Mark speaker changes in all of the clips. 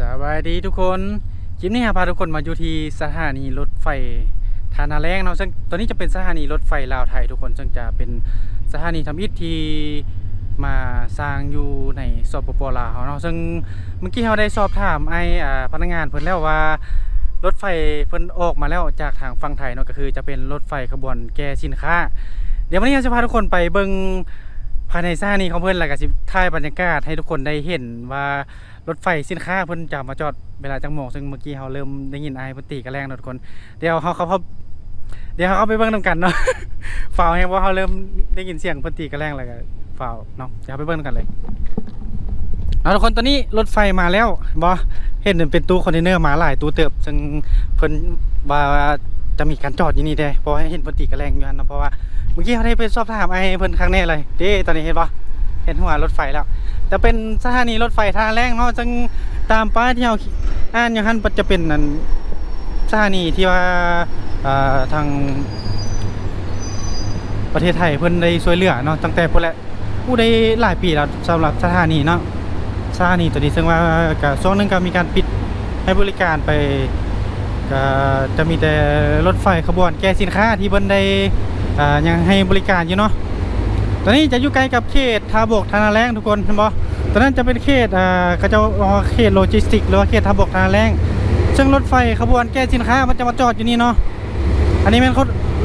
Speaker 1: สบายดีทุกคนคลิปนี้พาทุกคนมาอยู่ที่สถานีรถไฟทานาแรงเนาะซึ่งตอนนี้จะเป็นสถานีรถไฟลาวไทยทุกคนซึ่งจะเป็นสถานีทำอิฐที่มาสร้างอยู่ในสปปลาวเนาะซึ่งเมื่อกี้เราได้สอบถามไอ้อ่าพนักงานเพิ่นแล้วว่ารถไฟเพิ่นออกมาแล้วจากทางฝั่งไทยเนาะก็คือจะเป็นรถไฟขบวนแกสินค้า เดี๋ยววันนี้เราจะพาทุกคนไปเบิ่ง ภายในสถานีของเพิ่นแล้วก็สิถ่ายบรรยากาศให้ทุกคนได้เห็นว่ารถไฟสินค้าเพิ่นจะมาจอดเวลาจังโมงซึ่งเมื่อกี้เราเริ่มได้ยินไอายเพิ่นตีกันแรงทุกคน เดี๋ยวเขาเขาเขาเดี๋ยวเขาไปเบิ่งนำกันเนาะฝ่าวแฮงว่าเขาเริ่มได้ยินเสียงเพิ่นตีกันแรงแล้วก็ฝ่าวเนาะเดี๋ยวเราไปเบิ่งนำกันเลยเอาทุกคนตอนนี้รถไฟมาแล้วบ่เห็นเป็นตู้คอนเทนเนอร์มาหลายตู้เติบซึ่งเพิ่นว่าจะมีการจอดอยู่นี่เด้เพราะเห็นเพิ่นตีกันแรงอยู่นั่นนะเพราะว่า เมื่อกี้เขาได้ไปสอบถามไอ้เพิ่นครั้งแน่เลยเด้ตอนนี้เห็นบ่เห็นหัวรถไฟแล้ว แต่เป็นสถานีรถไฟท่าแรงเนาะซึ่งตามป้ายที่เราอ่านอย่างนั้นจะเป็นนั่นสถานีที่ว่าอ่าทางประเทศไทยเพิ่นได้ช่วยเหลือเนาะตั้งแต่พุ่นแหละผู้ได้หลายปีแล้วสำหรับสถานีเนาะสถานีตัวนี้ซึ่งว่าก็ช่วงหนึงก็มีการปิดให้บริการไปก็จะมีแต่รถไฟขบวนแก่สินค้าที่เพิ่นได้ ยังให้บริการอยู่เนาะตอนนี้จะอยู่ใกล้กับเขตทาบกทานาแรงทุกคนเห็นบ่ตอนนั้นจะเป็นเขตอ่าเขาจะเขตโลจิสติก หรือว่าเขตทาบกทานาแรงซึ่งรถไฟขบวนแก้สินค้ามันจะมาจอดอยู่นี่เนาะอันนี้เป็น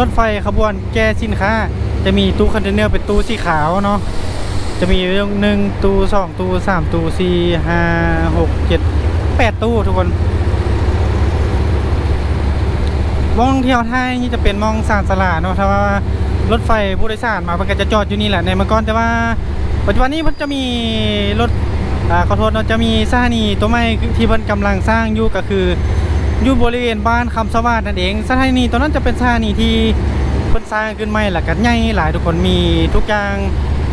Speaker 1: รถไฟขบวนแก้สินค้า จะมีตู้คอนเทนเนอร์เป็นตู้สีขาวเนาะจะมีหนึ่งตู้สองตู้สามตู้สี่ห้าหกเจ็ดแปดตู้ทุกคน มองเที่ยวไทยนี่จะเป็นมองสารสลาเนาะถ้าว่ารถไฟผู้โดยสารมามันก็จะจอดอยู่นี่แหละในเมื่อก่อนแต่ว่าปัจจุบันนี้มันจะมีรถอ่าขอโทษเนาะจะมีสถานีตัวใหม่ที่เพิ่นกำลังสร้างอยู่ก็คืออยู่บริเวณบ้านคำสวัสดนั่นเองสถานีตัวนั้นจะเป็นสถานีที่เพิ่นสร้างขึ้นใหม่แล้วก็ใหญ่หลายทุกคนมีทุกอย่าง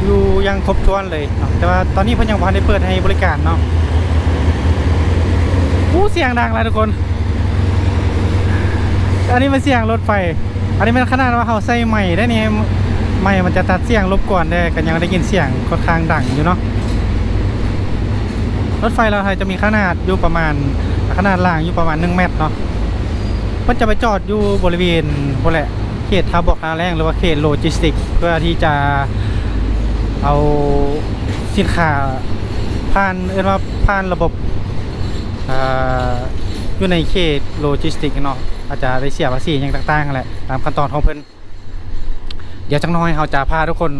Speaker 1: อยู่ยังครบถ้วนเลยเนาะแต่ว่าตอนนี้เพิ่นยังพันได้เปิดให้บริการเนาะอู้เสียงดังหลายทุกคน อันนี้เป็นเสียงรถไฟ อันนี้เป็นขนาดว่าเขาใส่ใหม่ได้นี่ใหม่มันจะตัดเสียงรบกวนได้กันยังได้ยินเสียงค่อนข้างดังอยู่เนาะรถไฟเราไทยจะมีขนาดอยู่ประมาณขนาดล่างอยู่ประมาณ 1 เมตรเนาะมันจะไปจอดอยู่บริเวณบนแหละเขตทาบอกทาแรงหรือว่าเขตโลจิสติก เพื่อที่จะเอาสินค้าผ่านเรียกว่าผ่านระบบออยู่ในเขตโลจิสติกเนาะ อาจจะได้เสียภาษีอย่างต่างๆแหละตามขั้นตอนของเพิ่นเดี๋ยวจังน้อยเราจะพาทุกคน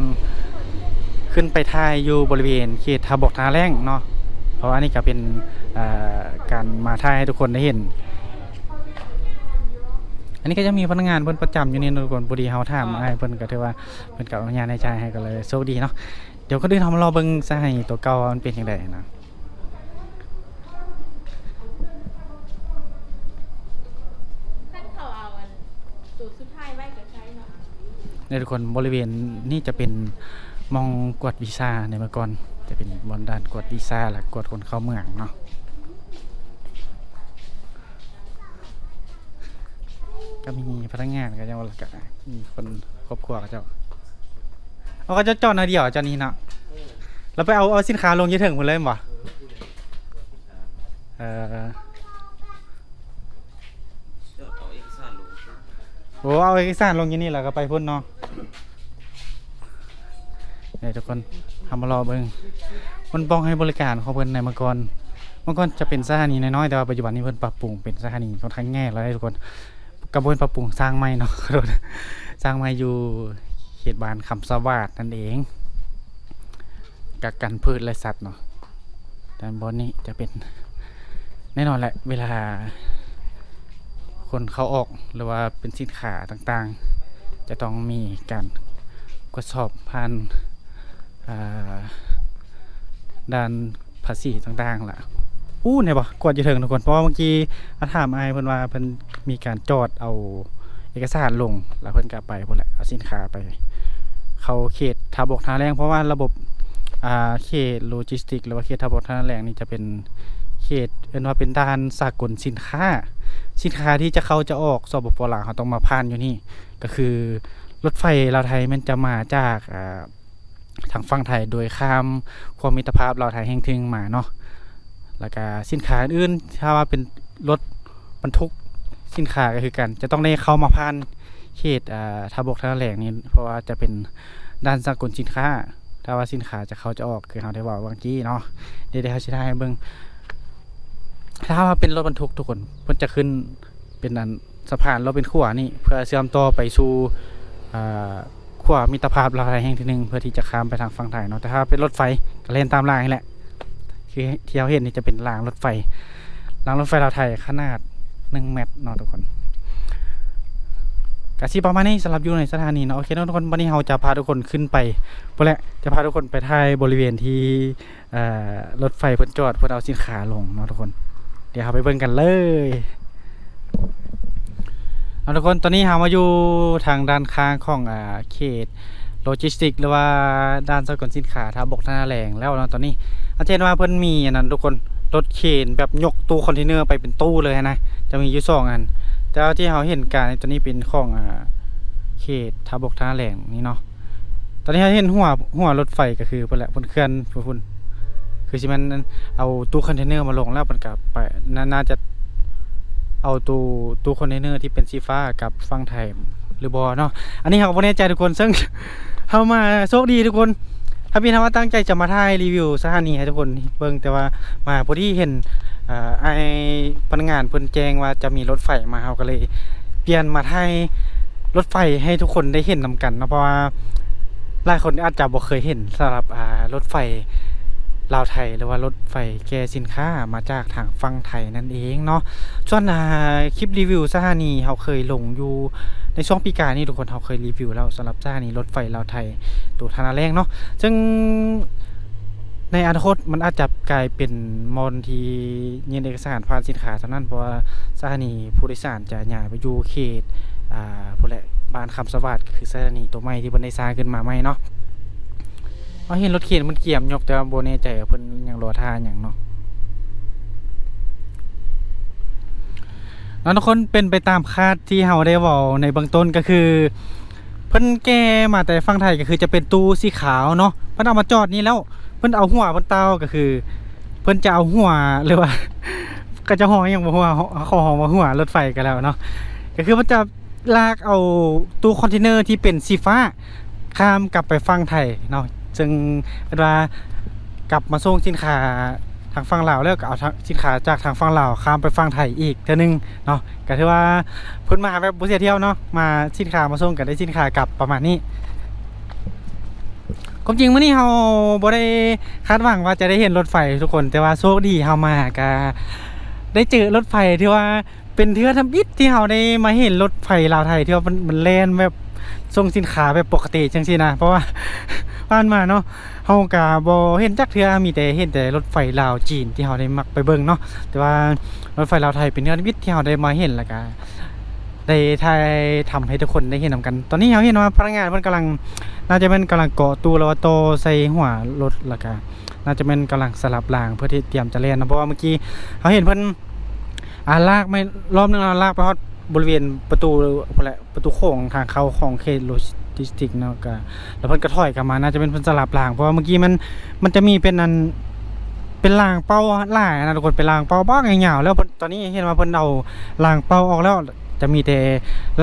Speaker 1: ขึ้นไปถ่ายอยู่บริเวณเขตทาบอกทาแรงเนาะเพราะว่านี่ก็เป็นการมาถ่ายให้ทุกคนได้เห็น อันนี้ก็จะมีพนักงานเพิ่นประจำอยู่นี่ทุกคนพอดีเฮาถามไอ้าเพิ่นก็ถือว่าเพิ่นก็อนุญาตให้จ่ายให้ก็เลยโชคดีเนาะเดี๋ยวก็เดินทำรอเบิ่งซะให้ตัวเก่ามันเป็นจังไดนะ
Speaker 2: ขั้นเขาเอาอันตัวสุดท้ายไว้กับใช้เนาะ
Speaker 1: ในทุกคนบริเวณนี่จะเป็นมองกวดวีซ่าในเมื่อก่อนจะเป็นบอนด้านกวดวีซ่าและกวดคนเข้าเมืองเนาะก็มีพนักงานก็จะแล้วก็มีคนครอบครัวก็จะเอาก็จะจอดหนาเดียวจอดนี้เนาะแล้วไปเอาเอาสินค้าลงอยี่ถึงหมดเลยบ่เออ
Speaker 3: เจ้าเอาเอกสารลง
Speaker 1: โอ้เอาเอกสารลงอยี่นี่แล้วก็ไปพุ่นเนาะ เนี่ยทุกคนทำมารอเบิงมันป้องให้บริการของเพิ่นในเมื่อก่อนเมื่อก่อนจะเป็นสถานีน้อยๆแต่ว่าปัจจุบันนี้เพิ่นปรับปรุงเป็นสถานีค่อนข้างแง่แล้วทุกคนกระบวนปรับปรุงสร้างใหม่เนาะขอโทษสร้างใหม่อยู่เขตบ้านคำสวัสดนั่นเองกักกันพืชและสัตว์เนาะด้านบนนี้จะเป็นแน่นอนแหละเวลาคนเข้าออกหรือว่าเป็นสินค้าต่างๆ จะต้องมีการตรวจสอบผ่าน ด้านภาษีต่างๆล่ะอู้เนี่ยบ่กวดอยู่เถิงทุกคนเพราะเมื่อกี้อาถามไอายเพิ่นว่าเพิ่นมีการจอดเอาเอกสารลงแล้วเพิ่นก็ไปพุ่นแหละเอาสินค้าไป เขาเขตทาบกทาแรงเพราะว่าระบบอ่าเขตโลจิสติก หรือว่าเขตทาบกทาแรงนี่จะเป็นเขตเอ็นว่าเป็นด้านสากลสินค้า สินค้าที่จะเข้าจะออกสปปลาวเขาต้องมาผ่านอยู่นี่ ก็คือรถไฟลาวไทยมันจะมาจากอ่า ทางฝั่งไทยโดยข้ามความมิตรภาพลาไทยแห่งทึงมาเนาะแล้วก็สินค้าอื่นถ้าว่าเป็นรถบรรทุกสินค้าก็คือกันจะต้องได้เข้ามาผ่านเขตอ่าทาบกทาแหลงนี่เพราะว่าจะเป็นด้านสากลสินค้า ถ้าว่าสินค้าจะเขาจะออกคือเขาได้บอกเมื่อกี้เนาะเดี๋ยวเขาจะได้เบิ่งถ้าว่าเป็นรถบรรทุกทุกคนเพิ่นจะขึ้นเป็นอันสะพานเราเป็นขั้วนี่เพื่อเชื่อมต่อไปสู่อ่า ขั้วมิตรภาพลาวไทยแห่งที่หนึ่งเพื่อที่จะข้ามไปทางฝั่งไทยเนาะแต่ถ้าเป็นรถไฟก็เล่นตามรางนี่แหละ คือที่เราเห็นนี่จะเป็นรางรถไฟรางรถไฟลาวไทยขนาดหนึ่งเมตรเนาะทุกคนกะสิประมาณนี้สำหรับอยู่ในสถานีเนาะโอเคเนาะทุกคนวันนี้เราจะพาทุกคนขึ้นไปพุ่นแหละจะพาทุกคนไปถ่ายบริเวณที่รถไฟเพิ่นจอดเพิ่นเอาสินค้าลงเนาะทุกคน เดี๋ยวเราไปเบิ่งกันเลย เอาทุกคนตอนนี้เรามาอยู่ทางด้านข้างของอ่าเขตโลจิสติก หรือว่าด้านสกลสินค้าท่าบกท่าแรงแล้วนะตอนนี้อาเช่นว่าเพิ่นมีอันนั้นทุกคนรถเข็นแบบยกตู้คอนเทนเนอร์ไปเป็นตู้เลยนะจะมีอยู่สองอันแต่ว่าที่เราเห็นการในตัวนี้เป็นของอ่าเขตท่าบกท่าแหลงนี่เนาะตอนนี้เราเห็นหัวหัวรถไฟก็คือเพิ่นแหละเพิ่นเคลื่อนพุ่นคือสิมันเอาตู้คอนเทนเนอร์มาลงแล้วมันก็ไปนน่าจะ เอาตู้ตู้คอนเทนเนอร์ที่เป็นสีฟ้ากับฝั่งไทยหรือบ่เนาะอันนี้เราก็บ่แน่ใจทุกคนซึ่งเฮามาโชคดีทุกคนถ้าพี่นว่าตั้งใจจะมาถ่ายรีวิวสถานีให้ทุกคนเบิ่งแต่ว่ามาพอดีเห็นอ่าไอพนักงานเพิ่นแจ้งว่าจะมีรถไฟมาเฮาก็เลย เปลี่ยนมาถ่ายรถไฟให้ทุกคนได้เห็นนำกันนะเพราะว่าหลายคนอาจจะบ่เคยเห็นสำหรับอ่ารถไฟ ลาวไทยหรือว่ารถไฟแกสินค้ามาจากทางฝั่งไทยนั่นเองเนาะส่วนคลิปรีวิวสถานีเฮาเคยลงอยู่ในช่วงปีกายนี่ทุกคนเฮาเคยรีวิวแล้วสำหรับสถานีรถไฟลาวไทยตัวทานาแรงเนาะซึ่งในอนาคตมันอาจจะกลายเป็นมอนที่ยืนเอกสารผ่านสินค้าเท่านั้นเพราะว่าสถานีผู้โดยสารจะย้ายไปอยู่เขตอ่าพวกแหละบ้านคำสวัสดิ์คือสถานีตัวใหม่ที่เพิ่นได้สร้างขึ้นมาใหม่เนาะ เราเห็นรถเข็นมันเกี่ยมยกแต่ว่าบ่แน่ใจว่าเพิ่นยังรอท่าหยังเนาะแล้วทุกคนเป็นไปตามคาดที่เฮาได้เว้าในเบื้องต้นก็คือ เพิ่นแก้มาแต่ฝั่งไทยก็คือจะเป็นตู้สีขาวเนาะเพิ่นเอามาจอดนี่แล้ว เพิ่นเอาหัวเพิ่นเตาก็คือ เพิ่นจะเอาหัวหรือว่า ก็จะห้องอหยังบ่หัวเขาห้องว่าหัวรถไฟกันแล้วเนาะก็คือมันจะลากเอาตู้คอนเทนเนอร์ที่เป็นสีฟ้าข้ามกลับไปฝั่งไทยเนาะ ซึ่งเวลากลับมาส่งสินค้าทางฝั่งลาวแล้วก็เอาสินค้าจากทางฝั่งลาวข้ามไปฝั่งไทยอีกเทื่อนึงเนาะก็ถือว่าเพิ่นมาแบบบ่เสียเที่ยวเนาะมาสินค้ามาส่งกันได้สินค้ากลับประมาณนี้ความจริงมื้อนี้เราบ่ได้คาดหวังว่าจะได้เห็นรถไฟทุกคน แต่ว่าโชคดีเฮามาก็ได้เจอรถไฟที่ว่าเป็นเทือทำอิฐที่เฮาได้มาเห็นรถไฟลาวไทยที่ว่ามันมันแล่นแบบ ส่งสินค้าแบบปกติจังซี่นะ เพราะว่าผ่านมาเนาะเฮาก็บ่เห็นจักเทื่อมีแต่เห็นแต่รถไฟลาวจีนที่เฮาได้มักไปเบิ่งเนาะแต่ว่ารถไฟลาวไทยเป็นเทือทำอิฐที่เฮาได้มาเห็นแล้วก็ได้ถ่ายทำให้ทุกคนได้เห็นนํกัน ตอนนี้เฮาเห็นว่าพนักงานเพิ่นกำลังน่าจะเป็นกำลังเกาะตู้แล้วว่าโตใส่หัวรถแล้วก็น่าจะเป็นกำลังสลับรางเพื่อที่เตรียมจะเล่นนะเพราะว่าเมื่อกี้เขาเห็นเพิ่นอ่าลากไม่รอบนึงเราลากไปฮอด บริเวณประตูพุ่นแหละประตูโค้งทางเข้าของเขตโลจิสติกเนาะก็แล้วเพิ่นก็ถอยกลับมาน่าจะเป็นเพิ่นสลับรางเพราะว่าเมื่อกี้มันมันจะมีเป็นอันเป็นรางเป้าหลายนะทุกคนเป็นรางเป้าบ้างยาวๆแล้วตอนนี้เห็นว่าเพิ่นเอารางเป้าออกแล้วจะมีแต่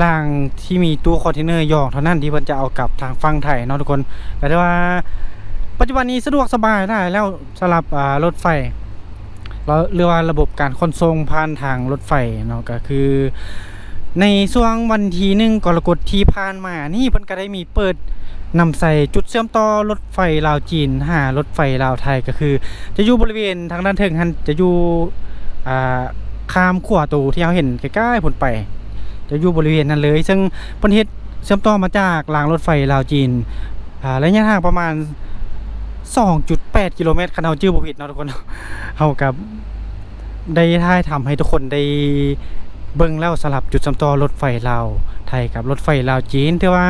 Speaker 1: ร่างที่มีตู้คอนเทนเนอร์ยอกเท่านั้นที่เพิ่นจะเอากลับทางฝั่งไทยเนาะทุกคนก็ได้ว่า ปัจจุบันนี้สะดวกสบายได้แล้วสำหรับรถไฟแล้วเรียกว่าระบบการขนส่งผ่านทางรถไฟเนาะก็คือ ในช่วงวันที่หนึ่งกรกฎที่ผ่านมานี่เพิ่นก็ได้มีเปิดนำใส่จุดเชื่อมต่อรถไฟลาวจีนหารถไฟลาวไทยก็คือ จะอยู่บริเวณทางด้านเทิงหันจะอยู่อ่าข้ามขั้วตูที่เราเห็นใกล้ๆผลไป จะอยู่บริเวณนั้นเลย ซึ่งเพิ่นเฮ็ดเชื่อมต่อมาจากรางรถไฟลาวจีนอ่าระยะทางประมาณ 2.8 กิโลเมตรคันเฮาชื่อบ่ผิดเนาะทุกคนเฮากับได้ถ่ายทำให้ทุกคนได้ เบิ่งแล้วสลับจุดเชื่อมต่อรถไฟลาวไทยกับรถไฟลาวจีนถือว่า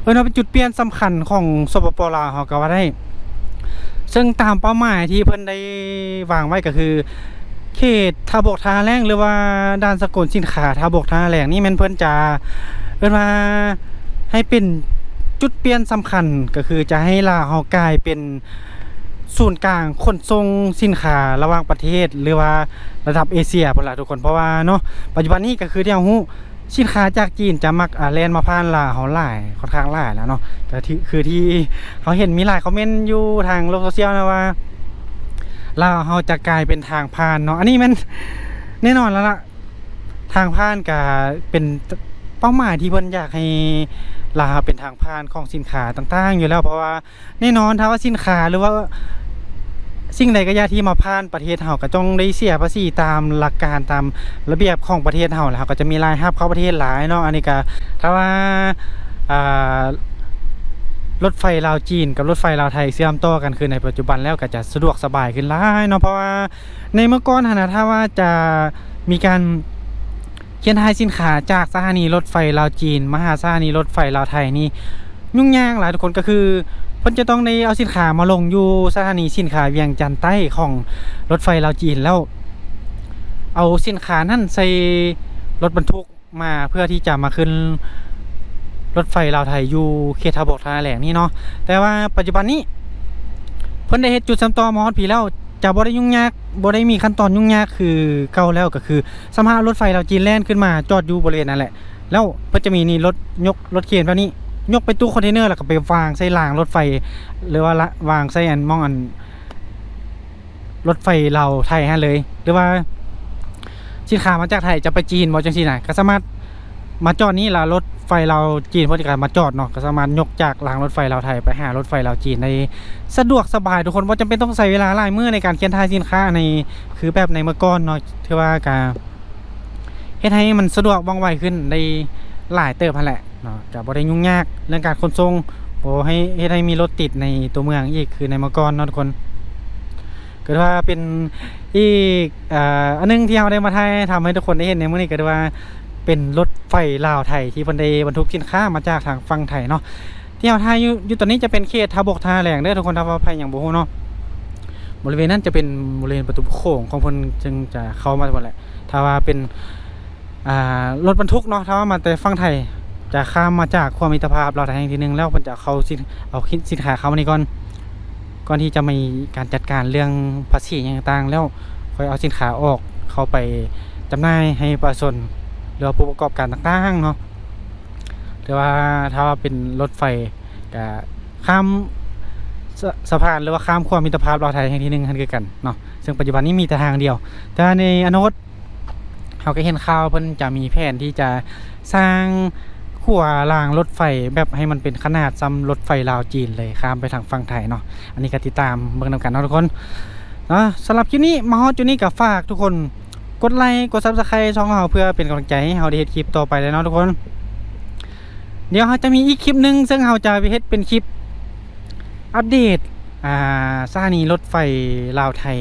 Speaker 1: เออเนาะเป็นจุดเปลี่ยนสำคัญของสปปลาวเฮาก็ว่าได้ ซึ่งตามเป้าหมายที่เพิ่นได้วางไว้ก็คือ เขตทาบกทาแรงหรือว่าด้านสกุลสินค้าทาบกทาแรงนี่แมันเพิ่นจะเอิ้นว่าให้เป็นจุดเปลี่ยนสำคัญก็คือจะให้ลาวเฮากลายเป็น ศูนย์กลางขนส่งสินค้าระหว่างประเทศ หรือว่าระดับเอเชียพุ่นล่ะทุกคนเพราะว่าเนาะปัจจุบันนี้ก็คือที่เฮาฮู้สินค้าจากจีนจะมักอ่าแลนมาผ่านลาวเฮาหลายค่อนข้างหลายแล้วเนาะก็ที่คือที่เขาเห็นมีหลายคอมเมนต์อยู่ทางโลกโซเชียลนะว่าลาวเฮาจะกลายเป็นทางผ่านเนาะอันนี้มันแน่นอนแล้วล่ะทางผ่านก็เป็นเป้าหมายที่เพิ่นอยากให้ ลาวเป็นทางผ่านของสินค้าต่างๆ อยู่แล้วเพราะว่าแน่นอนถ้าว่าสินค้าหรือว่าสิ่งใดก็ยาที่มาผ่านประเทศเฮาก็ต้องได้เสียภาษีตามหลักการตามระเบียบของประเทศเฮาแล้วก็จะมีรายรับเข้าประเทศหลายเนาะอันนี้ก็ถ้าว่ารถไฟลาวจีนกับรถไฟลาวไทยเชื่อมต่อกันคือในปัจจุบันแล้วก็จะสะดวกสบายขึ้นหลายเนาะเพราะว่าในเมื่อก่อนนะถ้าว่าจะมีการ เขียนทายสินค้าจากสถานีรถไฟลาวจีนมาหาสถานีรถไฟลาวไทยนี่ยุ่งยากหลายทุกคนก็คือเพิ่นจะต้องได้เอาสินค้ามาลงอยู่สถานีสินค้าเวียงจันใต้ของรถไฟลาวจีนแล้วเอาสินค้านั่นใส่รถบรรทุกมาเพื่อที่จะมาขึ้นรถไฟลาวไทยอยู่เขตทาบกทาแหลงนี่เนาะแต่ว่าปัจจุบันนี้เพิ่นได้เฮ็ดจุดสำต่อมอฮอดผีแล้ว จะบ่ได้ยุ่งยากบ่ได้มีขั้นตอนยุ่งยากคือเก่าแล้วก็คือสามารถเอารถไฟลาจีนแล่นขึ้นมาจอดอยู่บริเวณนั่นแหละ แล้วเพิ่นจะมีนี่รถยกรถเข็นแบบนี้ ยกไปตู้คอนเทนเนอร์แล้วก็ไปวางใส่รางรถไฟ หรือว่าละวางใส่อันมองอัน รถไฟเราไทยฮะเลย หรือว่าสินค้ามาจากไทยจะไปจีนบ่จังซี่น่ะก็สามารถมาจอดนี่ล่ะรถ เราจีนพิ่นก็มาจอดเนาะก็สามารถยกจากรางรถไฟเราไทยไปหารถไฟเราจีนในสะดวกสบายทุกคนบ่จำเป็นต้องใช้เวลาหลายมื้อในการเขียนทายสินค้าในคือแบบในเมื่อก่อนเนาะที่ว่าก็เฮ็ดให้มันสะดวกว่องไวขึ้นในหลายเติบหั่นแหละเนาะก็บ่ได้ยุ่งยากเรื่องการขนส่งโอ้ให้เฮ็ดให้มีรถติดในตัวเมืองอีกคือในเมื่อก่อนเนาะทุกคนก็ว่าเป็นอีกอ,อันหนึงที่เราได้มาถ่ายทำให้ทุกคนได้เห็นในมื้อนี้ก็ว่า เป็นรถไฟลาวไทยที่เพิ่นได้บรรทุกสินค้ามาจากทางฝั่งไทยเนาะที่เราถ่ายอยู่อยู่ตอนนี้จะเป็นเขตทาบกทาแหลงเด้อทุกคนถ้าว่าภัยอย่างบ่ฮู้เนาะบริเวณนั้นจะเป็นบริเวณประตูโค้งของเพิ่นจึงจะเข้ามาหมดแหละถ้าว่าเป็นรถบรรทุกเนาะถ้าว่ามาแต่ฝั่งไทยจะข้ามมาจากความมิตรภาพเราวไทยแห่งที่หนึ่งแล้วมันจะเขาสิเอาคิดสินค้าเขามานี่ก่อนก่อนที่จะมีการจัดการเรื่องภาษีอย่างต่างแล้วค่อยเอาสินค้าออกเข้าไปจำหน่ายให้ประชาชน หรือว่าผู้ประกอบการต่างๆเนาะหรือว่าถ้าว่าเป็นรถไฟก็ข้ามสสะพานหรือว่าข้ามความมิตรภาพเราวไทยแห่งที่หนึ่งทันคือกันเนาะซึ่งปัจจุบันนี้มีแต่ทางเดียว แต่ในอนาคตเราก็เห็นข่าวเพิ่นจะมีแผนที่จะสร้างขั้วรางรถไฟแบบให้มันเป็นขนาดซ้ำรถไฟลาวจีนเลยข้ามไปทางฝั่งไทยเนาะอันนี้ก็ติดตามเบิ่งนำกันเนาะทุกคนเนาะสำหรับคลิปนี้มาฮอดจุดนี้ก็ฝากทุกคน กดไลค์กด Subscribe ช่องเราเพื่อเป็นกำลังใจให้เราได้เฮ็ดคลิปต่อไปเลยเนาะทุกคน เดี๋ยวเราจะมีอีกคลิปหนึ่งซึ่งเราจะไปเฮ็ดเป็นคลิปอัปเดตอ่าสถานีรถไฟลาวไทย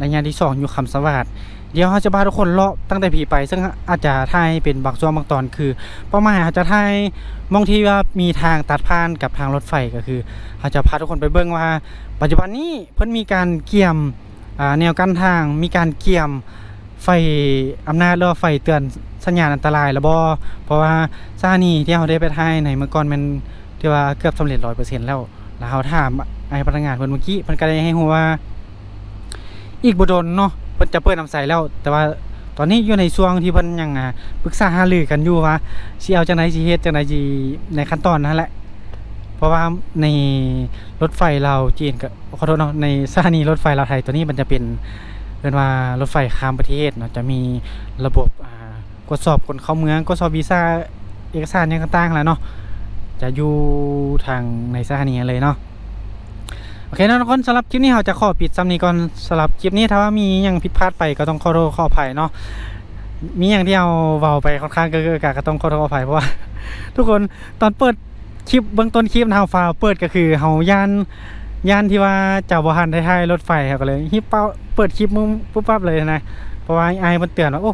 Speaker 1: ระยะที่สองอยู่คำสวัสดเดี๋ยวเราจะพาทุกคนเลาะตั้งแต่ผีไป ซึ่งอาจจะถ่ายเป็นบางช่วงบางตอนคือเป้าหมายอาจจะถ่ายมองที่ว่ามีทางตัดผ่านกับทางรถไฟก็คืออาจะพาทุกคนไปเบิ่งว่า ปัจจุบันนี้เพิ่นมีการเกี่ยมแนวกั้นทางมีการเกี่ยม ไฟอำนาจหรือว่าไฟเตือนสัญญาณอันตรายแล้วบ่เพราะว่าซานี่ที่เราได้ไปถ่ายในเมื่อก่อนมันที่ว่าเกือบสำเร็จ100%แล้ว แล้วเราถามไอ้พนักงานเพิ่นเมื่อกี้เพิ่นก็ได้ให้ฮู้ว่า อีกบ่โดนเนาะเพิ่นจะเปิดน้ำใส่แล้ว แต่ว่าตอนนี้อยู่ในช่วงที่เพิ่นยังอ่าปรึกษาหารือกันอยู่ว่าสิเอาจังไดสิเฮ็ดจังไดสิในขั้นตอนนั่นแหละ เพราะว่าในรถไฟเราจีนกับขอโทษเนาะในสถานีรถไฟลาไทยตัวนี้มันจะเป็น เรียกว่ารถไฟข้ามประเทศเนาะจะมีระบบอ่ากดสอบคนเข้าเมืองกดสอบวีซ่าเอกสารย่างต่างๆแล้วเนาะจะอยู่ทางในสถานีเลยเนาะโอเคนะทุกคนสำหรับคลิปนี้เราจะขอปิดซ้ำนี้ก่อนสำหรับคลิปนี้ถ้าว่ามีย่างผิดพลาดไปก็ต้องขอโทษขออภัยเนาะมีอย่างที่เอาเบาไปค่อนข้างเกินๆกะก็ต้องขอโทษขออภัยเพราะว่าทุกคนตอนเปิดคลิปเบื้องต้นคลิปนะเฮาฟาวเปิดก็คือเฮาย่าน ย่านที่ว่าเจ้าบ่ทันได้ายรถไฟเขาก็เลยฮิปเป้าเปิดคลิปมุมปุ๊บปั๊บเลยนะเพราะว่าไอ้มันเตือนว่าโอ้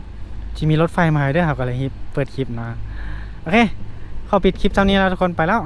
Speaker 1: จะมีรถไฟมาให้เด้อเขาก็เลยฮิปเปิดคลิปนะโอเคขอปิดคลิปเท่านี้แล้วทุกคนไปแล้ว